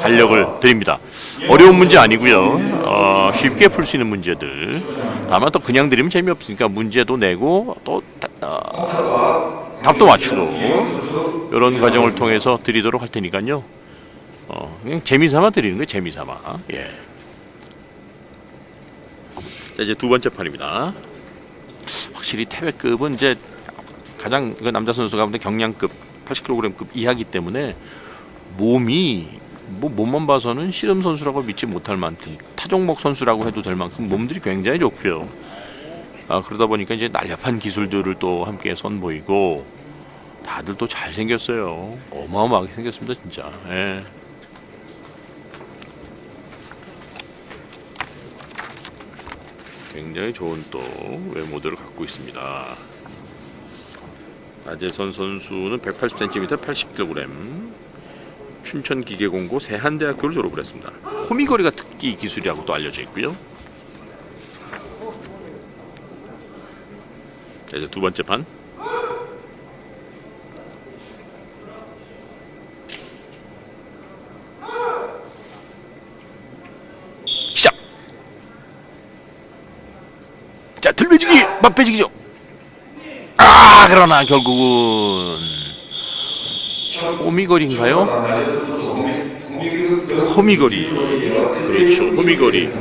달력을 드립니다. 어려운 문제 아니고요. 어, 쉽게 풀 수 있는 문제들. 다만 또 그냥 드리면 재미없으니까 문제도 내고 또 다- 어, 답도 맞추고 이런 과정을 통해서 드리도록 할 테니까요. 어, 그냥 재미삼아 드리는 거예요. 재미삼아. 예. 자 이제 두 번째 판입니다. 확실히 태백급은 이제 가장 그 남자 선수 가운데 경량급 80kg급 이하기 때문에 몸이 뭐 몸만 봐서는 씨름 선수라고 믿지 못할 만큼 타종목 선수라고 해도 될 만큼 몸들이 굉장히 좋고요. 아 그러다 보니까 이제 날렵한 기술들을 또 함께 선보이고 다들 또 잘 생겼어요. 어마어마하게 생겼습니다 진짜. 예. 굉장히 좋은 또 외모들을 갖고 있습니다. 아재선 선수는 180cm, 80kg, 춘천 기계공고 세한대학교를 졸업을 했습니다. 호미거리가 특기 기술이라고 또 알려져 있고요. 자, 이제 두 번째 판. 시작. 자, 들배지기, 맛배지기죠. 아, 그러나 결국은 호미거리인가요? 호미거리. 그렇죠, 호미거리.